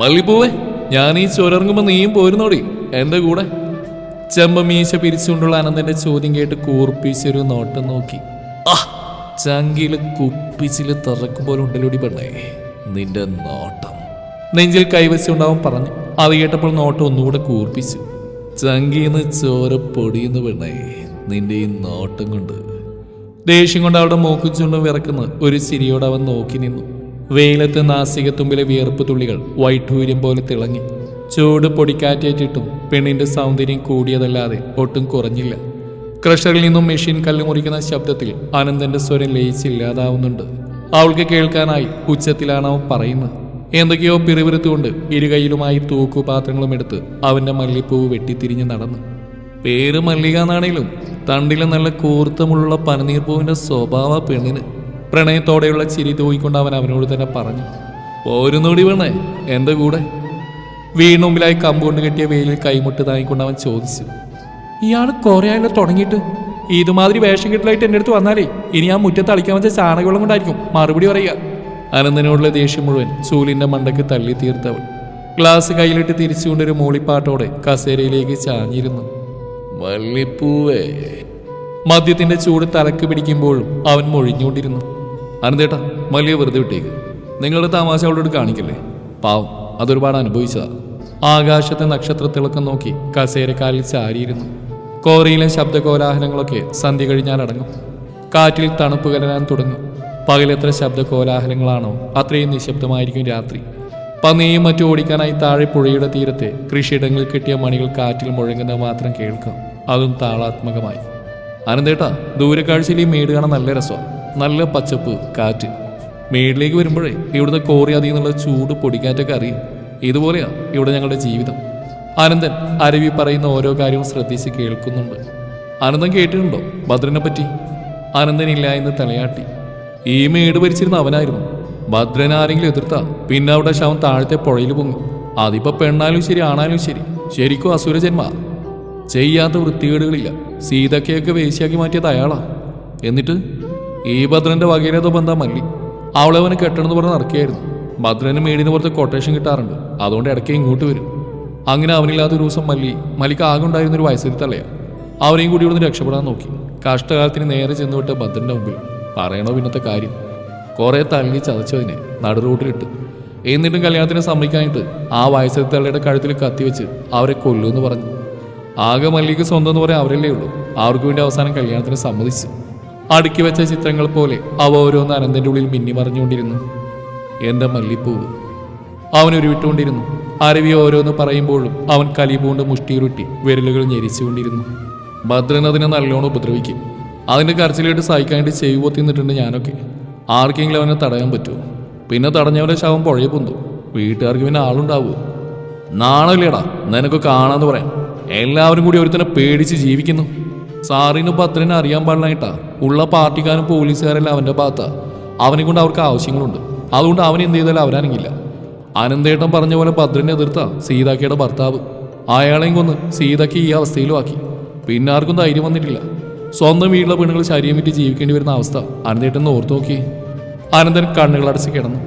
മല്ലിപ്പൂവേ ഞാൻ ഈ ചുരങ്ങുമ്പോ നീയും പോരുന്നോടി. എന്റെ കൂടെ. ചെമ്പ മീശ പിരിച്ചുകൊണ്ടുള്ള അനന്തന്റെ ചോദ്യം കേട്ട് കൂർപ്പിച്ചൊരു നോട്ടം നോക്കി. ആ ചങ്കിൽ കുപ്പിച്ചിൽ തറക്കും പോലെ ഉണ്ടല്ലോടി പെണ്ണേ നിന്റെ നോട്ടം. നെഞ്ചിൽ കൈവശുണ്ടാവും പറഞ്ഞു. അത് കേട്ടപ്പോൾ നോട്ടം ഒന്നുകൂടെ കൂർപ്പിച്ചു. ചങ്കീന്ന് ചോര പൊടിയുന്ന പെണ്ണേ നിന്റെ ഈ നോട്ടം കൊണ്ട്. ദേഷ്യം കൊണ്ട് അവളുടെ മൂക്കും വിറക്കുന്ന. ഒരു ചിരിയോടെ അവൻ നോക്കി നിന്നു. വെയിലത്ത് നാസികത്തുമ്പിലെ വിയർപ്പ് തുള്ളികൾ വൈഡൂര്യം പോലെ തിളങ്ങി. ചൂട് പൊടിക്കാറ്റേറ്റിട്ടും പെണ്ണിന്റെ സൗന്ദര്യം കൂടിയതല്ലാതെ ഒട്ടും കുറഞ്ഞില്ല. ക്രഷറിൽ നിന്നും മെഷീൻ കല്ല് മുറിക്കുന്ന ശബ്ദത്തിൽ അനന്തന്റെ സ്വരം ലയിച്ചില്ലാതാവുന്നുണ്ട് അവൾക്ക് കേൾക്കാനായി ഉച്ചത്തിലാണ് അവൻ പറയുന്നത്. എന്തൊക്കെയോ പിറുപിറുത്തുകൊണ്ട് ഇരുകൈയിലുമായി തൂക്കുപാത്രങ്ങളും എടുത്ത് അവന്റെ മല്ലിപ്പൂവ് വെട്ടിത്തിരിഞ്ഞ് നടന്നു. പേര് മല്ലിക എന്നാണേലും തണ്ടിലെ നല്ല കൂർത്തമുള്ള പനനീർപ്പൂവിന്റെ സ്വഭാവ പെണ്ണിന്. പ്രണയത്തോടെയുള്ള ചിരി തൂയിക്കൊണ്ട് അവൻ അവനോട് തന്നെ പറഞ്ഞു പോരുന്നോടി വേണേ എന്റെ കൂടെ. വീണുമ്പിലായി കമ്പുകൊണ്ട് കെട്ടിയ വെയിലിൽ കൈമുട്ട് താങ്ങിക്കൊണ്ട് അവൻ ചോദിച്ചു ഇയാൾ കുറെ ആയല്ലോ തുടങ്ങിയിട്ട്? ഇതുമാതിരി വേഷം കിട്ടലായിട്ട് എന്റെ അടുത്ത് വന്നാലേ ഇനി ആ മുറ്റത്ത് അളിക്കാൻ വെച്ച ചാണകവെള്ളം കൊണ്ടായിരിക്കും മറുപടി പറയുക. അനന്തനോടുള്ള ദേഷ്യം മുഴുവൻ ചൂലിന്റെ മണ്ടയ്ക്ക് തള്ളി തീർത്തവൾ. ഗ്ലാസ് കയ്യിലിട്ട് തിരിച്ചുകൊണ്ടൊരു മൂളിപ്പാട്ടോടെ കസേരയിലേക്ക് ചാഞ്ഞിരുന്നു. മല്ലിപ്പൂവേ. മദ്യത്തിന്റെ ചൂട് തലക്ക് പിടിക്കുമ്പോഴും അവൻ മൊഴിഞ്ഞുകൊണ്ടിരുന്നു. അനന്തേട്ടാ വലിയ വെറുതെ വിട്ടേക്ക്. നിങ്ങളുടെ താമാശ അവളോട് കാണിക്കല്ലേ? പാവം അതൊരുപാട് അനുഭവിച്ചതാ. ആകാശത്തെ നക്ഷത്രത്തിളക്കം നോക്കി കസേരക്കാലിൽ ചാരിയിരുന്നു. കോറിയിലെ ശബ്ദകോലാഹലങ്ങളൊക്കെ സന്ധ്യ കഴിഞ്ഞാലടങ്ങും. കാറ്റിൽ തണുപ്പ് കലരാൻ തുടങ്ങും. പകലെത്ര ശബ്ദകോലാഹലങ്ങളാണോ അത്രയും നിശബ്ദമായിരിക്കും രാത്രി. പന്നിയും മറ്റും ഓടിക്കാനായി താഴെ പുഴയുടെ തീരത്തെ കൃഷിയിടങ്ങളിൽ കിട്ടിയ മണികൾ കാറ്റിൽ മുഴങ്ങുന്നത് മാത്രം കേൾക്കാം. അതും താളാത്മകമായി. അനന്തേട്ടാ ദൂരക്കാഴ്ചയിൽ ഈ മേട് നല്ല രസമാണ് നല്ല പച്ചപ്പ് കാറ്റ്. മേളിലേക്ക് വരുമ്പോഴേ ഇവിടുത്തെ അതിൽ നിന്നുള്ള ചൂട് പൊടിക്കാറ്റൊക്കെ അറിയും. ഇതുപോലെയാ ഇവിടെ ഞങ്ങളുടെ ജീവിതം. ആനന്ദൻ അരവി പറയുന്ന ഓരോ കാര്യവും ശ്രദ്ധിച്ച് കേൾക്കുന്നുണ്ട്. അനന്തൻ കേട്ടിട്ടുണ്ടോ ഭദ്രനെ പറ്റി അനന്തൻ ഇല്ല എന്ന് തലയാട്ടി. ഈ മേട് ഭരിച്ചിരുന്ന അവനായിരുന്നു. ഭദ്രൻ ആരെങ്കിലും എതിർത്താ പിന്നെ അവിടെ ശവം താഴത്തെ പുഴയിൽ പൊങ്ങും. അതിപ്പോ പെണ്ണാലും ശരി ആണാലും ശരി. ശരിക്കും അസുരജന്മ. ചെയ്യാത്ത വൃത്തികേടുകളില്ല. സീതക്കയൊക്കെ വേശിയാക്കി മാറ്റിയത് അയാളാ. എന്നിട്ട്? ഈ ഭദ്രന്റെ വകയിലേതോ ബന്ധം മല്ലി. അവളെ അവന് കെട്ടണമെന്ന് പറഞ്ഞ് നടക്കുകയായിരുന്നു. ഭദ്രന് മേടിന് പുറത്ത് കൊട്ടേഷൻ കിട്ടാറുണ്ട്. അതുകൊണ്ട് ഇടയ്ക്ക് ഇങ്ങോട്ട് വരും. അങ്ങനെ അവനില്ലാത്ത ഒരു ദിവസം മല്ലി മല്ലിക്ക് ആകെ ഉണ്ടായിരുന്ന ഒരു വയസ്സിൽ തള്ളയാ. അവരെയും കൂടി ഇവിടുന്ന് രക്ഷപ്പെടാൻ നോക്കി. കഷ്ടകാലത്തിന് നേരെ ചെന്നുവിട്ട് ഭദ്രന്റെ മുമ്പിൽ പറയണോ പിന്നത്തെ കാര്യം? കുറെ തള്ളി ചതച്ചതിനെ നടു റൂട്ടിലിട്ട്. എന്നിട്ടും കല്യാണത്തിന് സമ്മതിക്കാനായിട്ട് ആ വയസ്സിൽ തള്ളയുടെ കഴുത്തിൽ കത്തിവെച്ച് അവരെ കൊല്ലുമെന്ന് പറഞ്ഞു. ആകെ മല്ലിക്ക് സ്വന്തം എന്ന് പറയാൻ അവരല്ലേ ഉള്ളൂ. അവർക്ക് വേണ്ടി അവസാനം കല്യാണത്തിന് സമ്മതിച്ചു. അടുക്കി വെച്ച ചിത്രങ്ങൾ പോലെ അവ ഓരോന്ന് അനന്തന്റെ ഉള്ളിൽ മിന്നി മറിഞ്ഞുകൊണ്ടിരുന്നു. എന്റെ മല്ലിപ്പൂവ്? അവൻ ഉരുവിട്ടുകൊണ്ടിരുന്നു. അരവി ഓരോന്ന് പറയുമ്പോഴും അവൻ കലിപൂണ്ട് മുഷ്ടിയുരുട്ടി വിരലുകൾ ഞെരിച്ചുകൊണ്ടിരുന്നു. ഭദ്രൻ അതിനെ നല്ലോണം ഉപദ്രവിക്കും. അതിന്റെ കരച്ചിലായിട്ട് സഹിക്കാനായിട്ട് ചെവി പൊത്തി നിന്നിട്ടുണ്ട് ഞാനൊക്കെ. ആർക്കെങ്കിലും അവനെ തടയാൻ പറ്റുമോ? പിന്നെ തടഞ്ഞവന്റെ ശവം പുഴയെ പൊന്തു. വീട്ടുകാർക്ക് പിന്നെ ആളുണ്ടാവുമോ? നാണല്ലേടാ. നിനക്ക് കാണാന്ന് പറയാം. എല്ലാവരും കൂടി ഒരുത്തനെ പേടിച്ച് ജീവിക്കുന്നു. സാറിന് ഭദ്രനെ അറിയാൻ പാടില്ലായിട്ടാ ഉള്ള പാർട്ടിക്കാരും പോലീസുകാരെല്ലാം അവന്റെ ഭാഗത്താ. അവനെ കൊണ്ട് അവർക്ക് ആവശ്യങ്ങളുണ്ട്. അതുകൊണ്ട് അവൻ എന്ത് ചെയ്താലും അവരാണെങ്കില്ല അനന്തേട്ടൻ പറഞ്ഞ പോലെ ഭദ്രനെ എതിർത്ത സീതാക്കയുടെ ഭർത്താവ്. അയാളെയും കൊന്ന് സീതയ്ക്ക് ഈ അവസ്ഥയിലും ആക്കി. പിന്നെ ആർക്കും ധൈര്യം വന്നിട്ടില്ല. സ്വന്തം വീട്ടിലെ പെണ്ണുങ്ങൾ ശരീരം വിറ്റ് ജീവിക്കേണ്ടി വരുന്ന അവസ്ഥ അനന്തേട്ടൻ ഓർത്തു നോക്കി. അനന്തൻ കണ്ണുകളടച്ച് കിടന്നു.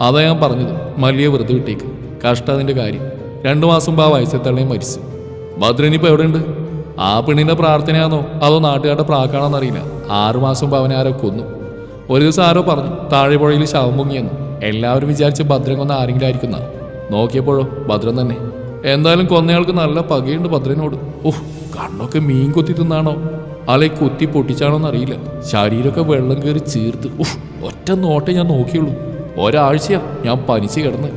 അതാ ഞാൻ പറഞ്ഞത്. മല്ലിയെ വെറുതെ വിട്ടേക്ക്. കഷ്ട അതിന്റെ കാര്യം. രണ്ടു മാസം മുമ്പ് ആ വയസ്സെത്തള്ളയും മരിച്ചു. ഭദ്രനിപ്പോൾ എവിടെയുണ്ട്? ആ പെണ്ണിന്റെ പ്രാർത്ഥനയാണോ അതോ നാട്ടുകാരുടെ പ്രാക്കാണോന്ന് അറിയില്ല. ആറുമാസം മുമ്പ് കൊന്നു. ഒരു ദിവസം ആരോ പറഞ്ഞു താഴെ പുഴയിൽ ശവം പൊങ്ങിയെന്ന്. എല്ലാവരും വിചാരിച്ച് ഭദ്രൻ കൊന്ന ആരെങ്കിലും ആയിരിക്കുന്ന. നോക്കിയപ്പോഴോ ഭദ്രൻ തന്നെ. എന്തായാലും കൊന്നയാൾക്ക് നല്ല പകയുണ്ട് ഭദ്രനോട്. ഓഹ് കണ്ണൊക്കെ മീൻ കൊത്തി തിന്നാണോ? ആളെ കൊത്തി പൊട്ടിച്ചാണോന്ന് അറിയില്ല. ശരീരമൊക്കെ വെള്ളം കയറി ചീർത്ത്. ഉഫ് ഒറ്റ നോട്ടേ ഞാൻ നോക്കിയുള്ളൂ. ഒരാഴ്ചയാ ഞാൻ പനിച്ച് കിടന്ന്.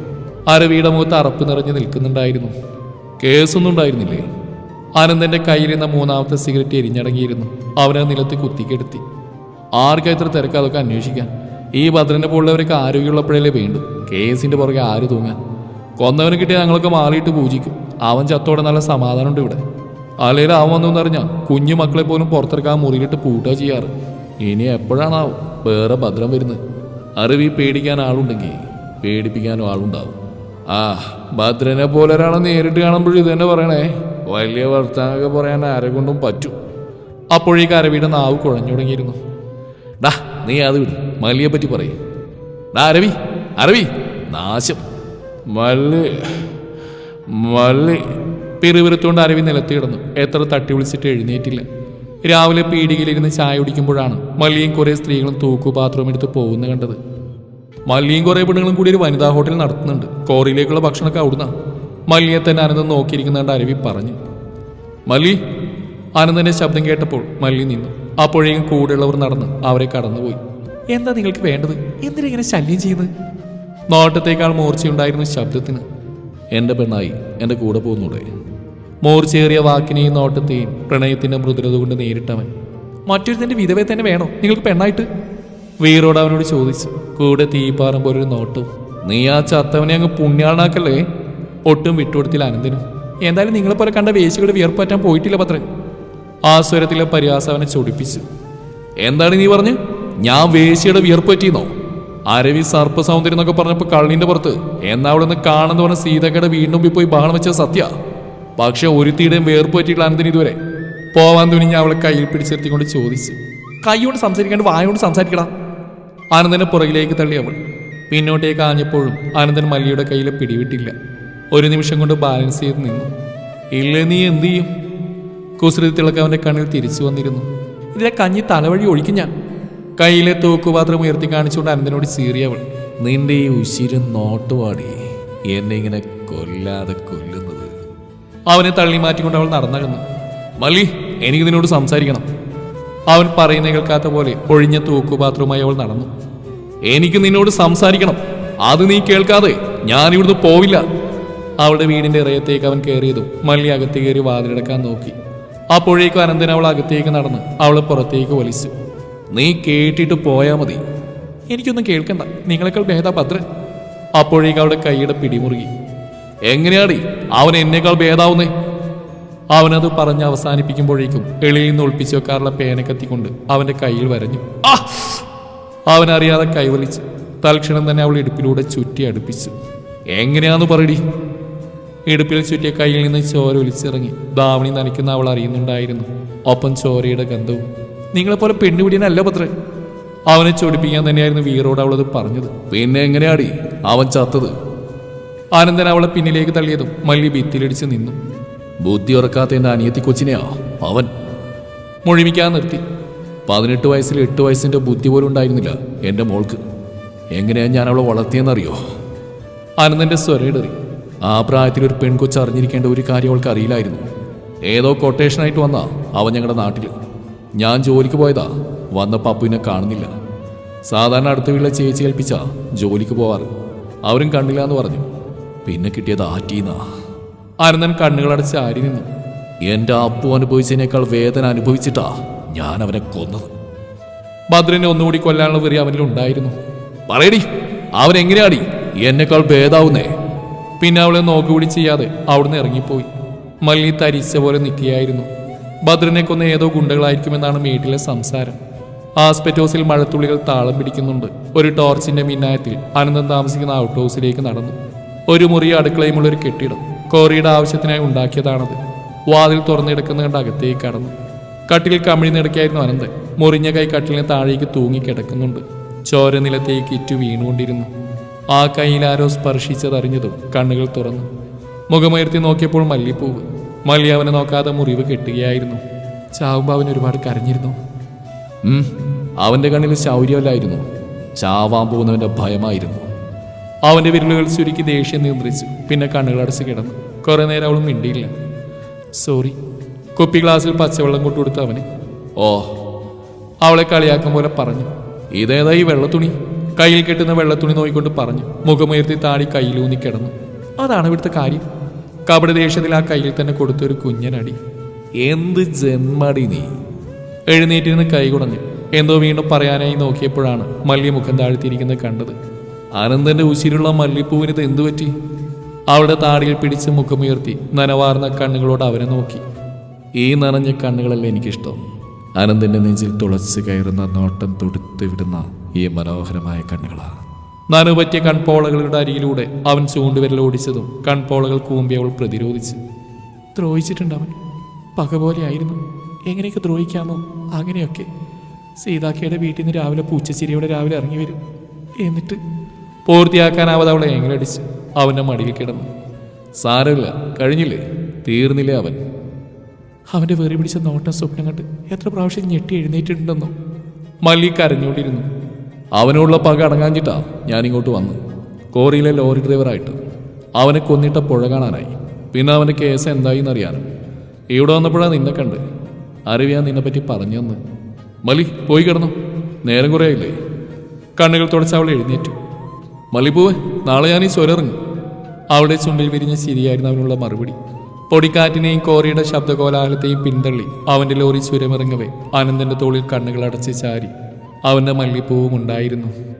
അരവിയുടെ മുഖത്ത് അറപ്പ് നിറഞ്ഞ് നിൽക്കുന്നുണ്ടായിരുന്നു. കേസൊന്നും ഉണ്ടായിരുന്നില്ലേ? ആനന്ദന്റെ കയ്യിലിരുന്ന മൂന്നാമത്തെ സിഗരറ്റ് എരിഞ്ഞടങ്ങിയിരുന്നു. അവനെ നിലത്ത് കുത്തിക്കെടുത്തി. ആർക്കാ ഇത്ര തിരക്ക് അതൊക്കെ അന്വേഷിക്കാൻ. ഈ ഭദ്രനെ പോലുള്ളവരൊക്കെ ആരോഗ്യമുള്ളപ്പോഴല്ലേ വേണ്ടു. കേസിന്റെ പുറകെ ആര് തൂങ്ങാൻ. കൊന്നവന് കിട്ടിയ ഞങ്ങളൊക്കെ മാറിയിട്ട് പൂജിക്കും. അവൻ ചത്തോടെ നല്ല സമാധാനമുണ്ട് ഇവിടെ. അല്ലെങ്കിൽ അവൻ വന്നു അറിഞ്ഞാ കുഞ്ഞു മക്കളെ പോലും പുറത്തിറക്കാൻ മുറിയിലിട്ട് പൂട്ടുക ചെയ്യാറ്. ഇനി എപ്പോഴാണാവും വേറെ ഭദ്രം വരുന്നത്. അറിവി പേടിക്കാൻ ആളുണ്ടെങ്കിൽ പേടിപ്പിക്കാനും ആളുണ്ടാവും. ആ ഭദ്രനെ പോലെ ഒരാളെ നേരിട്ട് കാണുമ്പോഴും ഇത് തന്നെ പറയണേ. വലിയ വർത്താനൊക്കെ പറയാൻ ആരെ കൊണ്ടും പറ്റും അപ്പോഴേക്ക് അരവിയുടെ നാവ് കുഴഞ്ഞു തുടങ്ങിയിരുന്നു. ഡാ നീ അത് വിട്. മല്ലിയെ പറ്റി പറയും. ഡാ അരവി അരവി നാശം. മല്ലി മല്ലി. പിറുപിറുത്തുകൊണ്ട് അരവി നിലത്ത് കിടന്നു. എത്ര തട്ടി വിളിച്ചിട്ട് എഴുന്നേറ്റില്ല. രാവിലെ പീടികയിലിരുന്ന് ചായ കുടിക്കുമ്പോഴാണ് മല്ലിയും കുറേ സ്ത്രീകളും തൂക്കുപാത്രവും എടുത്ത് പോകുന്നു കണ്ടത്. മല്ലിയും കുറേ പെണ്ണുങ്ങളും കൂടി ഒരു വനിതാ ഹോട്ടൽ നടത്തുന്നുണ്ട്. കോറിയിലേക്കുള്ള ഭക്ഷണമൊക്കെ അവിടുന്ന. മല്ലിയെ തന്നെ ആനന്ദം നോക്കിയിരിക്കുന്ന കണ്ട് അരവി പറഞ്ഞു. മല്ലി ആനന്ദന്റെ ശബ്ദം കേട്ടപ്പോൾ മല്ലി നിന്നു. അപ്പോഴേക്കും കൂടെയുള്ളവർ നടന്ന് അവരെ കടന്നുപോയി. എന്താ നിങ്ങൾക്ക് വേണ്ടത്? എന്തിനെ ഇങ്ങനെ ശല്യം ചെയ്യുന്നത്? നോട്ടത്തേക്കാൾ മൂർച്ചയുണ്ടായിരുന്ന ശബ്ദത്തിന്. എന്റെ പെണ്ണായി എന്റെ കൂടെ പോകുന്നൂടെ? മൂർച്ചയേറിയ വാക്കിനെയും നോട്ടത്തെയും പ്രണയത്തിന്റെ മൃദുരത കൊണ്ട് നേരിട്ടവൻ. മറ്റൊരുത്തന്റെ വിധവയെ തന്നെ വേണോ? നിങ്ങൾക്ക് പെണ്ണായിട്ട്? വീറോട് അവനോട് ചോദിച്ചു. കൂടെ തീപ്പാറും പോലൊരു നോട്ടവും. നീ ആ ചത്തവനെ അങ്ങ് പുണ്യാളനാക്കല്ലേ? ഒട്ടും വിട്ടുകൊടുത്തില്ല അനന്തനും. എന്തായാലും നിങ്ങളെപ്പോലെ കണ്ട വേശികളുടെ വിയർപ്പറ്റാൻ പോയിട്ടില്ല പത്രൻ ആ സ്വരത്തിലെ പരിഹാസം അവനെ ചൊടിപ്പിച്ചു. എന്താണ് നീ പറഞ്ഞു? ഞാൻ വേശിയുടെ വിയർപ്പ് പറ്റിയെന്നോ അരവി സർപ്പ സൗന്ദര്യം എന്നൊക്കെ പറഞ്ഞപ്പോൾ കള്ളിന്റെ പുറത്ത് എന്നാ അവിടെ നിന്ന് കാണുന്ന പറഞ്ഞ സീതക്കയുടെ വീണ്ടും പോയി ബഹളം വെച്ച സത്യ. പക്ഷെ ഒരുത്തിയുടെയും വേർപ്പ് പറ്റിയിട്ടുള്ള അനന്തിന് ഇതുവരെ. പോവാൻ ഞാൻ അവളെ കയ്യിൽ പിടിച്ചെടുത്തിക്കൊണ്ട് ചോദിച്ചു. കൈയോട് കൊണ്ട് സംസാരിക്കാണ്ട് വായ കൊണ്ട് സംസാരിക്കടാ. ആനന്ദനെ പുറകിലേക്ക് തള്ളി അവൾ. പിന്നോട്ടേക്ക് ആഞ്ഞപ്പോഴും ആനന്ദൻ മല്ലിയുടെ കയ്യിലെ പിടിവിട്ടില്ല. ഒരു നിമിഷം കൊണ്ട് ബാലൻസ് ചെയ്ത് നിന്നു. ഇല്ല നീ എന്ത് ചെയ്യും? കുസൃതി തിളക്ക് അവന്റെ കണ്ണിൽ തിരിച്ചു വന്നിരുന്നു. ഇതിലെ കഞ്ഞി തലവഴി ഒഴിക്കും ഞാൻ. കയ്യിലെ തൂക്കുപാത്രം ഉയർത്തി കാണിച്ചുകൊണ്ട് അനന്തനോട് ചീറിയവൾ നിന്റെ ഈ ഉശിരും നോട്ടുപാടി എന്നെ ഇങ്ങനെ കൊല്ലാതെ കൊല്ലുന്നത്. അവനെ തള്ളി മാറ്റിക്കൊണ്ട് അവൾ നടന്നകന്നു. മല്ലി എനിക്ക് നിന്നോട് സംസാരിക്കണം. അവൻ പറയുന്ന കേൾക്കാത്ത പോലെ ഒഴിഞ്ഞ തൂക്കുപാത്രവുമായി അവൾ നടന്നു. എനിക്ക് നിന്നോട് സംസാരിക്കണം. അത് നീ കേൾക്കാതെ ഞാൻ ഇവിടുന്ന് പോവില്ല. അവളുടെ വീടിന്റെ ഇറയത്തേക്ക് അവൻ കയറിയതും മല്ലി അകത്ത് കയറി വാതിലടക്കാൻ നോക്കി. അപ്പോഴേക്കും അനന്തൻ അവൾ അകത്തേക്ക് നടന്ന് അവളെ പുറത്തേക്ക് വലിച്ചു. നീ കേട്ടിട്ട് പോയാ മതി. എനിക്കൊന്നും കേൾക്കണ്ട. നിങ്ങളെക്കാൾ ഭേദ ഭദ്രൻ. അപ്പോഴേക്കും അവളുടെ കൈയുടെ പിടിമുറുകി. എങ്ങനെയാടി? അവൻ എന്നേക്കാൾ ഭേദാവുന്നേ. അവനത് പറഞ്ഞ് അവസാനിപ്പിക്കുമ്പോഴേക്കും എളിയിൽ നിന്ന് ഒളിപ്പിച്ചു വെക്കാറുള്ള പേന കത്തിക്കൊണ്ട് അവന്റെ കയ്യിൽ വരഞ്ഞു. അവനറിയാതെ കൈവലിച്ചു തൽക്ഷണം തന്നെ അവൾ ഇടുപ്പിലൂടെ ചുറ്റി അടുപ്പിച്ചു. എങ്ങനെയാന്ന് പറയടി? ഇടുപ്പിൽ ചുറ്റിയ കയ്യിൽ നിന്ന് ചോര ഒലിച്ചിറങ്ങി. ദാവണി നനയ്ക്കുന്ന അവൾ അറിയുന്നുണ്ടായിരുന്നു. ഒപ്പം ചോരയുടെ ഗന്ധവും. നിങ്ങളെപ്പോലെ പെണ്ണുപിടിയനല്ല പത്രേ അവനെ ചൊടിപ്പിക്കാൻ തന്നെയായിരുന്നു വീറോട് അവളത് പറഞ്ഞത്. പിന്നെ എങ്ങനെയാടി? അവൻ ചത്തത്? ആനന്ദൻ അവളെ പിന്നിലേക്ക് തള്ളിയതും മല്ലി ഭിത്തിയിലിടിച്ച് നിന്നു. ബുദ്ധി ഉറക്കാത്ത എന്റെ അനിയത്തി കൊച്ചിനെയാ? അവൻ? മുഴുമിക്കാൻ നിർത്തി. പതിനെട്ട് വയസ്സിൽ എട്ട് വയസ്സിന്റെ ബുദ്ധി പോലും ഉണ്ടായിരുന്നില്ല എന്റെ മോൾക്ക്. എങ്ങനെയാ ഞാൻ അവളെ വളർത്തിയെന്നറിയോ? ആനന്ദന്റെ സ്വരയിടറി ആ പ്രായത്തിൽ ഒരു പെൺകൊച്ച് അറിഞ്ഞിരിക്കേണ്ട ഒരു കാര്യം അവൾക്ക് അറിയില്ലായിരുന്നു. ഏതോ കൊട്ടേഷനായിട്ട് വന്നാ അവൻ ഞങ്ങളുടെ നാട്ടിൽ ഞാൻ ജോലിക്ക് പോയതാ. വന്നപ്പോൾ അപ്പുവിനെ കാണുന്നില്ല. സാധാരണ അടുത്ത വീട്ടിലെ ചേച്ചി ഏൽപ്പിച്ച ജോലിക്ക് പോവാറ്. അവരും കണ്ടില്ല എന്ന് പറഞ്ഞു. പിന്നെ കിട്ടിയത് ആറ്റീന്നാ. അനന്തൻ കണ്ണുകളടച്ച് ആരി നിന്നു. എന്റെ അപ്പു അനുഭവിച്ചതിനേക്കാൾ വേദന അനുഭവിച്ചിട്ടാ ഞാൻ അവനെ കൊന്നത്. ഭദ്രനെ ഒന്നുകൂടി കൊല്ലാനുള്ള വെറി അവനിൽ ഉണ്ടായിരുന്നു. പറയടി അവൻ എങ്ങനെയാടി? എന്നെക്കാൾ ഭേദാവുന്നേ. പിന്നെ അവളെ നോക്കുകൂടി ചെയ്യാതെ അവിടുന്ന് ഇറങ്ങിപ്പോയി. മല്ലി തരിച്ച പോലെ നിൽക്കുകയായിരുന്നു. ഭദ്രനെ കൊന്ന ഏതോ ഗുണ്ടകളായിരിക്കുമെന്നാണ് വീട്ടിലെ സംസാരം. ആസ്പെറ്റോസിൽ മഴത്തുള്ളികൾ താളം പിടിക്കുന്നുണ്ട്. ഒരു ടോർച്ചിന്റെ മിന്നായത്തിൽ അനന്തം താമസിക്കുന്ന ഔട്ട് ഹൗസിലേക്ക് നടന്നു. ഒരു മുറി അടുക്കളയുമുള്ള ഒരു കെട്ടിടം കോറിയുടെ ആവശ്യത്തിനായി ഉണ്ടാക്കിയതാണത്. വാതിൽ തുറന്നെടുക്കുന്ന കണ്ട് അകത്തേക്ക് കടന്നു. കട്ടിൽ കമിഴി നിടക്കായിരുന്നു അനന്തൻ. മുറിഞ്ഞ കൈ കട്ടിലിന് താഴേക്ക് തൂങ്ങി കിടക്കുന്നുണ്ട് ചോര നിലത്തേക്ക് ഇറ്റു വീണുകൊണ്ടിരുന്നു. ആ കൈയിൽ ആരോ സ്പർശിച്ചതറിഞ്ഞതും കണ്ണുകൾ തുറന്നു. മുഖമുയർത്തി നോക്കിയപ്പോൾ മല്ലിപ്പൂവ്. മല്ലി അവനെ നോക്കാതെ മുറിവ് കെട്ടുകയായിരുന്നു. ചാവുമ്പോൾ അവൻ ഒരുപാട് കരഞ്ഞിരുന്നു. അവന്റെ കണ്ണിൽ ശൗര്യമല്ലായിരുന്നു. ചാവാൻ പോകുന്നവന്റെ ഭയമായിരുന്നു. അവന്റെ വിരലുകൾ ചുരുക്കി ദേഷ്യം നിയന്ത്രിച്ചു. പിന്നെ കണ്ണുകൾ കണ്ണുകളടച്ച് കിടന്നു. കുറെ നേരം അവൾ മിണ്ടിയില്ല. സോറി. കുപ്പി ഗ്ലാസ്സിൽ പച്ചവെള്ളം കൊണ്ടുകൊടുത്തു അവന്. ഓ അവളെ കളിയാക്കും പോലെ പറഞ്ഞു. ഇതേതാ ഈ വെള്ളത്തുണി കയ്യിൽ കെട്ടുന്ന വെള്ളത്തുണി നോയിക്കൊണ്ട് പറഞ്ഞു മുഖമുയർത്തി താടി കയ്യിലൂന്നി കിടന്നു. അതാണ് ഇവിടുത്തെ കാര്യം. കപട ദേഷ്യത്തിൽ ആ കയ്യിൽ തന്നെ കൊടുത്തൊരു കുഞ്ഞനടി. എന്ത് ജന്മടി നീ? എഴുന്നേറ്റിരുന്ന് കൈ കുടഞ്ഞു. എന്തോ വീണ്ടും പറയാനായി നോക്കിയപ്പോഴാണ് മല്ലി മുഖം താഴ്ത്തിയിരിക്കുന്നത് കണ്ടത്. ആനന്ദന്റെ ഉശിരുള്ള മല്ലിപ്പൂവിന് ഇത് എന്തു പറ്റി? അവളുടെ താടിയിൽ പിടിച്ച് മുഖമുയർത്തി നനവാർന്ന കണ്ണുകളോട് അവനെ നോക്കി. ഈ നനഞ്ഞ കണ്ണുകളല്ല എനിക്കിഷ്ടം? അനന്തന്റെ നെഞ്ചിൽ തുളച്ച് കയറുന്ന നോട്ടം തൊടുത്ത് വിടുന്ന ഈ മനോഹരമായ കണ്ണുകളാണ് നനുപറ്റിയ കൺപോളകളുടെ അരിയിലൂടെ അവൻ ചൂണ്ടുവിരൽ ഓടിച്ചതും കൺപോളകൾ കൂമ്പി അവൾ പ്രതിരോധിച്ച്. ദ്രോഹിച്ചിട്ടുണ്ട് അവൻ. പക പോലെയായിരുന്നു എങ്ങനെയൊക്കെ ദ്രോഹിക്കാമോ? അങ്ങനെയൊക്കെ. സീതാക്കയുടെ വീട്ടിൽ നിന്ന് രാവിലെ പൂച്ചച്ചിരിയോടെ രാവിലെ ഇറങ്ങി വരും. എന്നിട്ട് പൂർത്തിയാക്കാനാവാതെ അവളെ എങ്ങനടിച്ച് അവന്റെ മടിയിൽ കിടന്നു. സാരമില്ല കഴിഞ്ഞില്ലേ? തീർന്നില്ലേ അവൻ? അവന്റെ വെറി പിടിച്ച നോട്ടം സ്വപ്നം കണ്ട് എത്ര പ്രാവശ്യം ഞെട്ടി എഴുന്നേറ്റിട്ടുണ്ടെന്നോ? മല്ലി കരഞ്ഞുകൊണ്ടിരുന്നു. അവനുള്ള പക അടങ്ങാഞ്ഞിട്ടാ ഞാനിങ്ങോട്ട് വന്നു. കോറിയിലെ ലോറി ഡ്രൈവറായിട്ട് അവനെ കൊന്നിട്ട പുഴ കാണാനായി. പിന്നെ അവന്റെ കേസ് എന്തായിന്ന് എന്നറിയാനും ഇവിടെ വന്നപ്പോഴാണ് നിന്നെ കണ്ട്. അറിയാൻ നിന്നെപ്പറ്റി പറഞ്ഞു തന്ന് മലി പോയി കിടന്നു. നേരം കുറയായില്ലേ കണ്ണുകൾ തുടച്ച് അവൾ എഴുന്നേറ്റു. മലിപ്പൂവ് നാളെ ഞാൻ ഈ അവളുടെ ചുണ്ടിൽ വിരിഞ്ഞ ശരിയായിരുന്നു അവനുള്ള മറുപടി. പൊടിക്കാറ്റിനെയും കോറിയുടെ ശബ്ദകോലാഹലത്തെയും പിന്തള്ളി അവന്റെ ലോറി ചുരമിറങ്ങവേ ആനന്ദന്റെ തോളിൽ കണ്ണുകൾ അടച്ച് ചാരി. അവന്റെ മല്ലിപ്പൂവും ഉണ്ടായിരുന്നു.